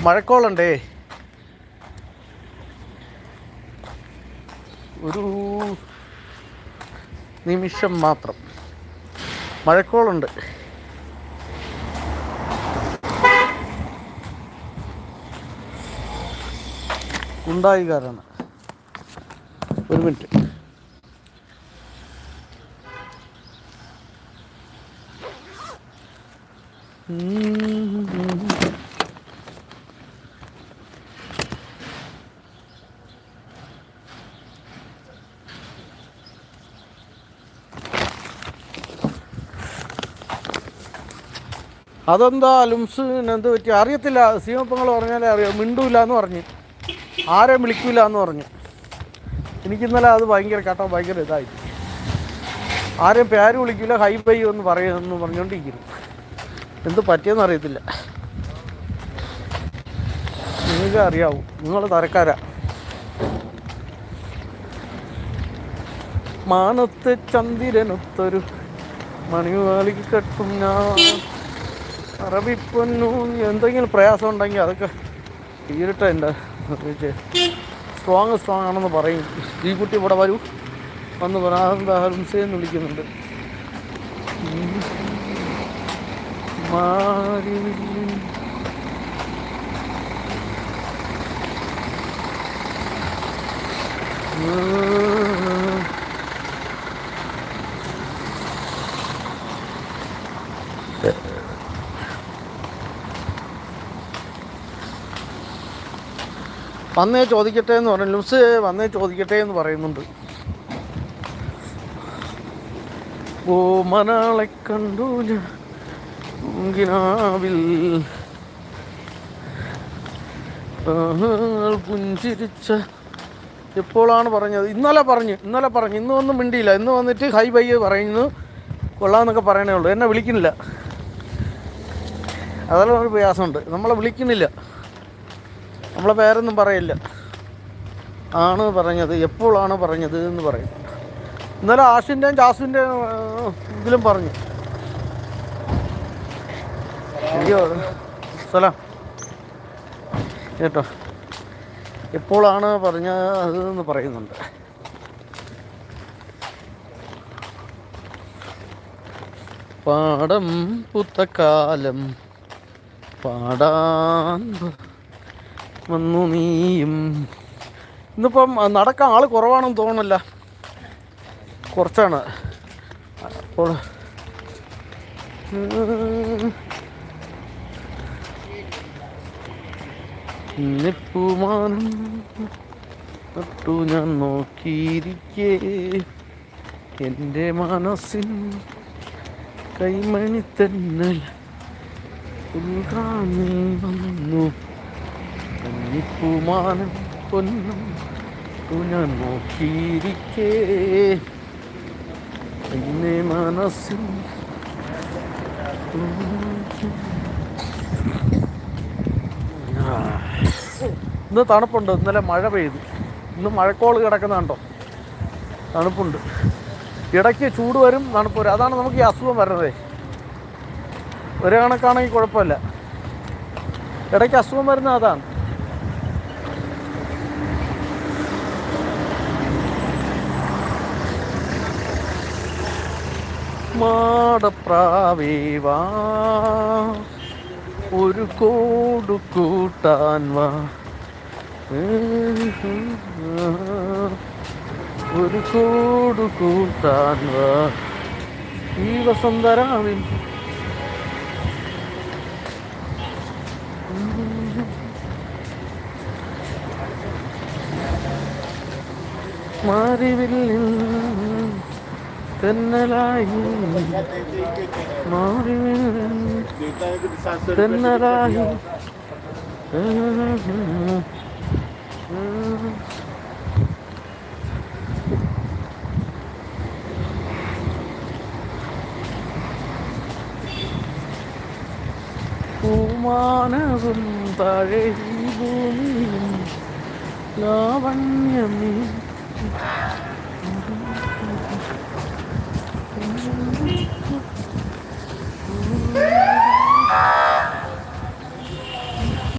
മഴക്കോളുണ്ടേ. ഒരു നിമിഷം മാത്രം. മഴക്കോളുണ്ട്. ഉണ്ടായിക്കാരാണ് ഒരു മിനിറ്റ്. അതെന്താ ലുംസിന് എന്ത് പറ്റി? അറിയത്തില്ല. സീമപ്പങ്ങൾ പറഞ്ഞാലേ അറിയാം. മിണ്ടൂല എന്ന് പറഞ്ഞ്. ആരെയും വിളിക്കൂല എന്ന് പറഞ്ഞു. എനിക്കിന്നലെ അത് ഭയങ്കര കേട്ടോ ഭയങ്കര ഇതായി. ആരെയും പേര് വിളിക്കില്ല ഹൈ ബൈ എന്ന് പറയുമെന്ന് പറഞ്ഞുകൊണ്ടിരിക്കുന്നു എന്ത് പറ്റിയെന്ന് അറിയത്തില്ല. നിങ്ങൾക്ക് അറിയാവൂ. നിങ്ങൾ തരക്കാരാ. മാനത്ത് ചന്ദിരനൊത്തൊരു മണിമാളിക്ക് കെട്ടും ഞാൻ. അറബിപ്പൊന്നു എന്തെങ്കിലും പ്രയാസം ഉണ്ടെങ്കിൽ അതൊക്കെ തീരട്ടെ എന്റെ സ്ട്രോങ് സ്ട്രോങ് ആണെന്ന് പറയും. ഈ കുട്ടി ഇവിടെ വരൂ. വന്ന് ഹംസയെന്ന് വിളിക്കുന്നുണ്ട്. ഉം. വന്നേ ചോദിക്കട്ടെ എന്ന് പറഞ്ഞു ലുസ് വന്നേ ചോദിക്കട്ടെ എന്ന് പറയുന്നുണ്ട്. ഓ മനാളെ കണ്ടു ഞാവിൽ പുഞ്ചിരിച്ച. എപ്പോഴാണ് പറഞ്ഞത്? ഇന്നലെ പറഞ്ഞു ഇന്നലെ പറഞ്ഞു. ഇന്ന് ഒന്നും മിണ്ടിയില്ല. ഇന്ന് വന്നിട്ട് ഹൈ ബൈ പറയുന്നു. കൊള്ളാമെന്നൊക്കെ പറയണേ ഉള്ളൂ. എന്നെ വിളിക്കുന്നില്ല. അതെല്ലാം ഒരു പ്രയാസമുണ്ട്. നമ്മളെ വിളിക്കുന്നില്ല. നമ്മളെ പേരൊന്നും പറയില്ല. ആണ് പറഞ്ഞത്. എപ്പോഴാണ് പറഞ്ഞത് എന്ന് പറയും. ഇന്നലെ ആഷിന്റെയും ജാസുവിന്റെയും ഇതിലും പറഞ്ഞു. അയ്യോ സ്ഥലം കേട്ടോ. എപ്പോഴാണ് പറഞ്ഞത് എന്ന് പറയുന്നുണ്ട്. പാടം പുത്തക്കാലം പാടാൻ വന്നു നീയും. ഇന്നിപ്പം നടക്കാൻ ആൾ കുറവാണെന്ന് തോന്നുന്നില്ല. കുറച്ചാണ്. അപ്പോൾ നിപ്പുമാനം തൊട്ടു ഞാൻ നോക്കിയിരിക്കേ. എന്റെ മനസ്സിൻ കൈമണി തന്നൽ ഉൾക്കാൻ നീ വന്നു. കന്നിപ്പൂമാനം പൊന്നും ഞാൻ നോക്കിയിരിക്കേ. എന്നെ മനസ്സിൽ ഇന്ന് തണുപ്പുണ്ട്. ഇന്നലെ മഴ പെയ്തു. ഇന്ന് മഴക്കോൾ കിടക്കുന്നുണ്ടോ തണുപ്പുണ്ട്. ഇടയ്ക്ക് ചൂട് വരും തണുപ്പ് വരും. അതാണ് നമുക്ക് ഈ അസുഖം വരുന്നത്. ഒരു കണക്കാണെങ്കിൽ കുഴപ്പമില്ല. ഇടയ്ക്ക് അസുഖം വരുന്നത് അതാണ്. മാടപ്രാവേവാ. ഒരു കോടു കൂട്ടാൻ വാ. ഒരു കോടു കൂട്ടാൻ വാ. ഈ വസന്തരാവിൽ മാറിവില്ലിൽ തെന്നലായി മാറി. തെന്നലായി പൂമാനവും ഈ ഭൂമിയും ലാവണ്യമീ